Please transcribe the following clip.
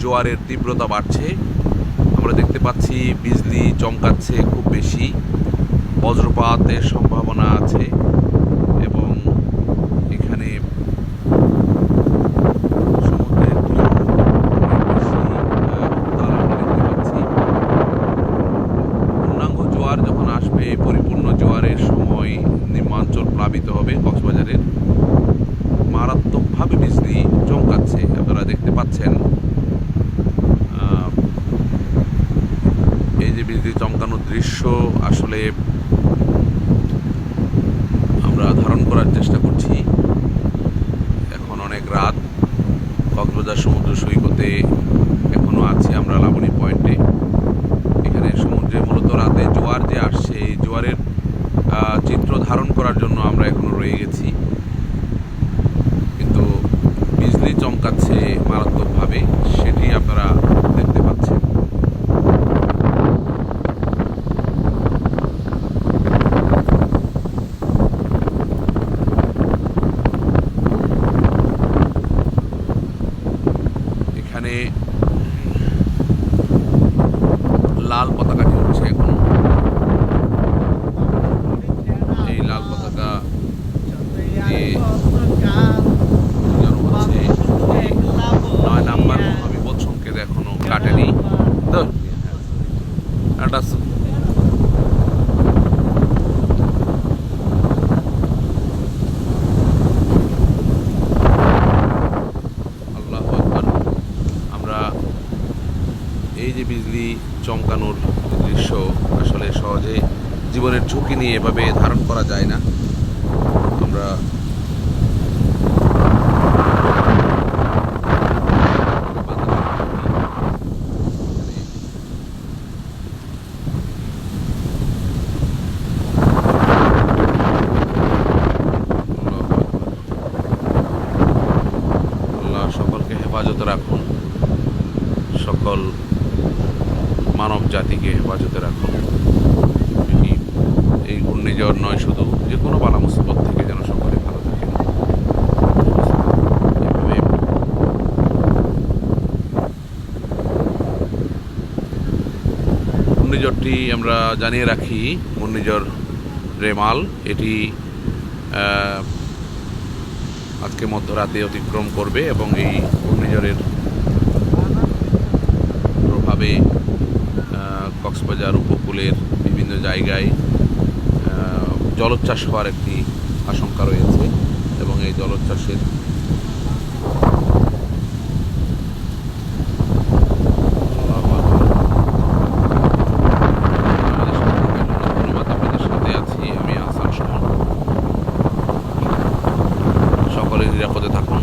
জোয়ারের তীব্রতা বাড়ছে। আমরা দেখতে পাচ্ছি বিজলি চমকাচ্ছে খুব বেশি। বজ্রপাতের সম্ভাবনা আছে এবং এখানে। পূর্ণাঙ্গ জোয়ার যখন আসবে, পরিপূর্ণ জোয়ারের সময় নিম্নাঞ্চল প্লাবিত হবে কক্সবাজারের। মারাত্মকভাবে বিজলি চমকাচ্ছে, আপনারা দেখতে পাচ্ছেন। বিজলি চমকানোর দৃশ্য আসলে আমরা ধারণ করার চেষ্টা করছি। এখন অনেক রাত। কক্সবাজার সমুদ্র সৈকতে এখনও আছি আমরা লাবণী পয়েন্টে। এখানে সমুদ্রে মূলত রাতে জোয়ার যে আসছে, এই জোয়ারের চিত্র ধারণ করার জন্য আমরা এখনও রয়ে গেছি। কিন্তু বিজলি চমকাচ্ছে মারাত্মকভাবে সেটি আপনারা দেখতে পাচ্ছেন এখানে লাল পতাকা চলছে এখন। এই লাল পতাকা দিয়ে উড়ানো হচ্ছে। নয় নাম্বার মহাবিপদ সংকেত এখনও কাটেনি। তো একটা এই যে বিজলি চমকানোর দৃশ্য, আসলে সহজে জীবনের ঝুঁকি নিয়ে এভাবে ধারণ করা যায় না। আমরা সকলকে হেফাজতে রাখুন। সকল মানব জাতিকে হেফাজতে রাখুন এই ঘূর্ণিঝড় নয়, শুধু যে কোনো বালা মুসিবত থেকে যেন সকলে ভালো থাকেন ঘূর্ণিঝড়টি আমরা জানিয়ে রাখি, ঘূর্ণিঝড় রেমাল। এটি আজকে মধ্যরাতে অতিক্রম করবে এবং এই ঘূর্ণিঝড়ের কক্সবাজার উপকূলের বিভিন্ন জায়গায় জলোচ্ছ্বাস হওয়ার একটি আশঙ্কা রয়েছে এবং এই জলোচ্ছ্বাসের সকলে নিরাপদে থাকুন।